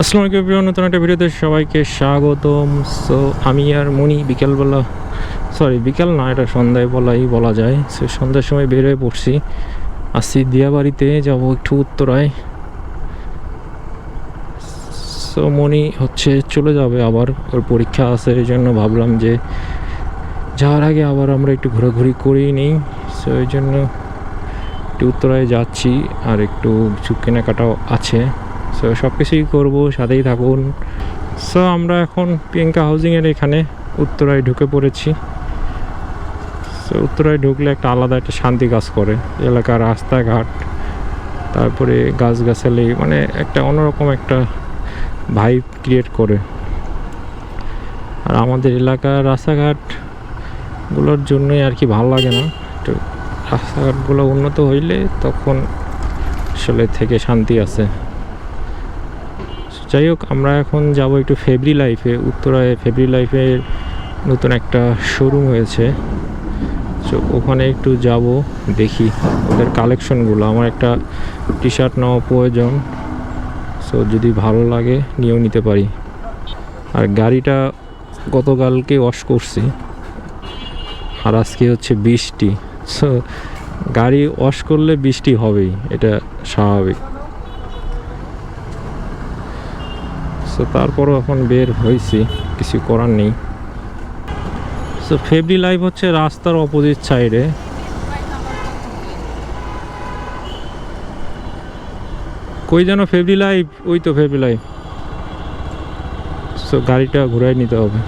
আসসালামু আলাইকুম প্রিয় নতুন একটা ভিডিওতে সবাইকে স্বাগতম। সো আমি আর মনি বিকেলবেলা সরি বিকেল না, এটা সন্ধ্যায় বলাই বলা যায়। সে সন্ধ্যার সময় বের হয়ে পড়ছি। আসছি দিয়াবাড়িতে, যাব একটু উত্তরায়। সো মনি হচ্ছে চলে যাবে আবার, ওর পরীক্ষা আছে, এই জন্য ভাবলাম যে যাওয়ার আগে আবার আমরা একটু ঘোরাঘুরি করেই নিই। সো এই জন্য একটু উত্তরায় যাচ্ছি, আর একটু কিছু কেনাকাটাও আছে। সো সব কিছুই করব, সাথেই থাকুন। সো আমরা এখন প্রিয়াঙ্কা হাউজিংয়ের এখানে উত্তরায় ঢুকে পড়েছি। সো উত্তরায় ঢুকলে একটা আলাদা একটা শান্তি কাজ করে। এলাকার রাস্তাঘাট, তারপরে গাছগাছালি মানে একটা অন্যরকম একটা ভাইব ক্রিয়েট করে। আর আমাদের এলাকার রাস্তাঘাটগুলোর জন্যই আর কি ভালো লাগে না। একটু রাস্তাঘাটগুলো উন্নত হইলে তখন আসলে থেকে শান্তি আছে। যাই হোক, আমরা এখন যাব একটু ফেব্রি লাইফে উত্তরায় ফেব্রি লাইফের নতুন একটা শোরুম হয়েছে। তো ওখানে একটু যাব, দেখি ওদের কালেকশনগুলো আমার একটা টি শার্ট নেওয়া প্রয়োজন। সো যদি ভালো লাগে, নিয়েও নিতে পারি। আর গাড়িটা গতকালকে ওয়াশ করছি। আর আজকে হচ্ছে বৃষ্টি। সো গাড়ি ওয়াশ করলে বৃষ্টি হবেই, এটা স্বাভাবিক। সো তারপরও এখন বের হয়েছি, কিছু করার নেই। সো ফেব্রি লাইভ হচ্ছে রাস্তার অপোজিট সাইডে কই যেন ফেব্রি লাইভ ওই তো ফেব্রি লাইভ সো গাড়িটা ঘুরাই নিতে হবে।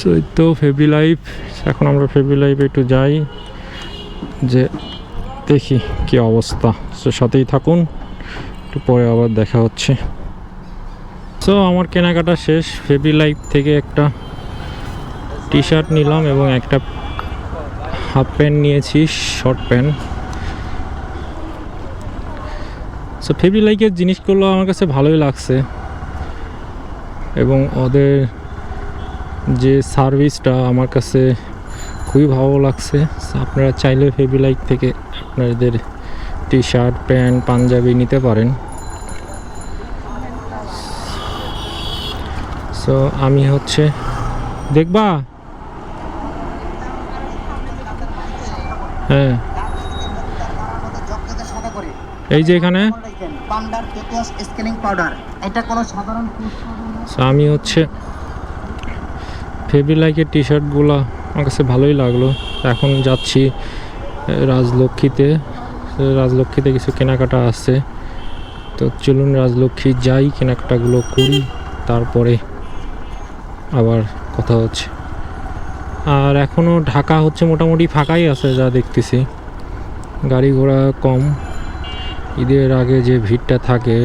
সো এই তো ফেব্রি লাইফ এখন আমরা ফেব্রি লাইফে একটু যাই, যে দেখি কি অবস্থা। সো সাথেই থাকুন, একটু পরে আবার দেখা হচ্ছে। সো আমার কেনাকাটা শেষ। ফেব্রি লাইফ থেকে একটা টি শার্ট নিলাম এবং একটা হাফ প্যান্ট নিয়েছি শর্ট প্যান্ট সো ফেব্রি লাইকের জিনিসগুলো আমার কাছে ভালোই লাগছে। এবং ওদের যে সার্ভিসটা আমার কাছে খুবই ভালো লাগছে। আপনারা চাইলে ফেবিলাইক থেকে আপনাদের টি শার্ট প্যান্ট পাঞ্জাবি নিতে পারেন। সো আমি হচ্ছে দেখবা? হ্যাঁ। এই যে এখানে। আমি তেতুয়াস স্কেলিং পাউডার এটা কোনো সাধারণ ফুড সো আমি হচ্ছে ফেব্রিলাইকের টি শার্টগুলো আমার কাছে ভালোই লাগল। এখন যাচ্ছি রাজলক্ষ্মীতে। রাজলক্ষ্মীতে কিছু কেনাকাটা আছে। তো চলুন রাজলক্ষ্মী যাই, কেনাকাটাগুলো করি, তারপরে আবার কথা হচ্ছে। আর এখনও ঢাকা হচ্ছে মোটামুটি ফাঁকাই আছে যা দেখতেছি। গাড়ি ঘোড়া কম। ঈদের আগে যে ভিড়টা থাকে,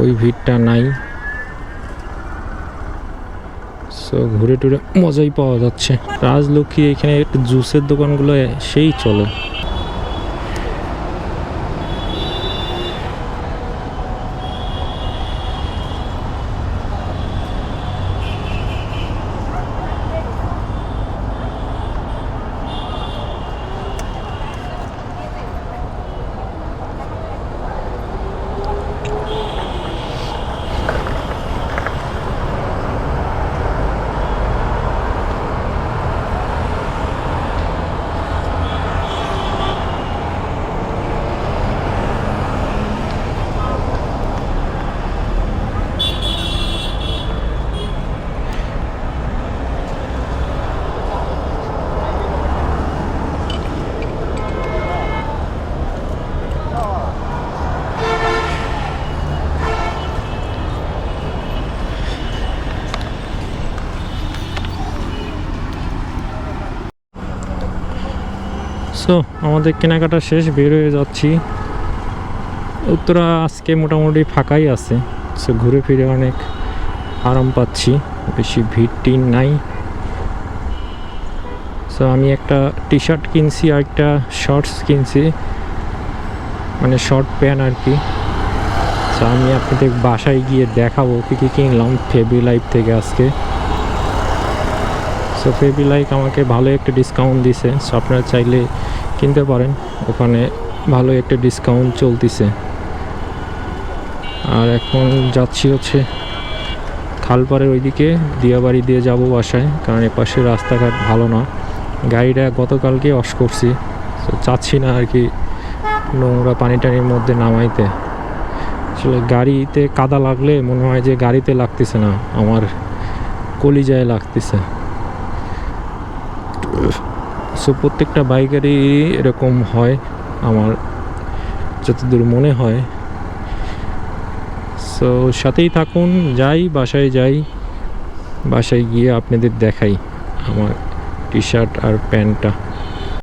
ওই ভিড়টা নাই। সো ঘুরে টুরে মজাই পাওয়া যাচ্ছে। রাজলক্ষ্মী এখানে একটু জুসের দোকানগুলো সেই চলে। সো, আমাদের কেনাকাটা শেষ বের হয়ে যাচ্ছি। উত্তরা আজকে মোটামুটি ফাঁকাই আছে। সো, ঘুরে ফিরে অনেক আরাম পাচ্ছি। বেশি ভিড় টিন নাই। সো, আমি একটা টি শার্ট কিনছি আর একটা শর্টস কিনছি। মানে শর্ট প্যান্ট আর কি। সো, আমি আপনাদের বাসায় গিয়ে দেখাবো কী কী কিনলাম ফেব্রি লাইফ থেকে আজকে। সো ফেবি লাইক আমাকে ভালো একটা ডিসকাউন্ট দিছে। সো আপনারা চাইলে কিনতে পারেন। ওখানে ভালো একটা ডিসকাউন্ট চলতিছে। আর এখন যাচ্ছি হচ্ছে খালপাড়ের ওইদিকে। দিয়াবাড়ি দিয়ে যাব বাসায়। কারণ এপাশে রাস্তাঘাট ভালো না। গাড়িটা গতকালকে অস করছি। তো চাচ্ছি না আর কি নোংরা পানি টানির মধ্যে নামাইতে। আসলে গাড়িতে কাদা লাগলে মনে হয় যে গাড়িতে লাগতেছে না। আমার কলিজায় লাগতেছে। সো প্রত্যেকটা বাইকারই এরকম হয় আমার, যতদূর মনে হয়। সো সাথেই থাকুন, যাই, বাসায় যাই, বাসায় গিয়ে আপনাদের দেখাই আমার টি শার্ট আর প্যান্টটা।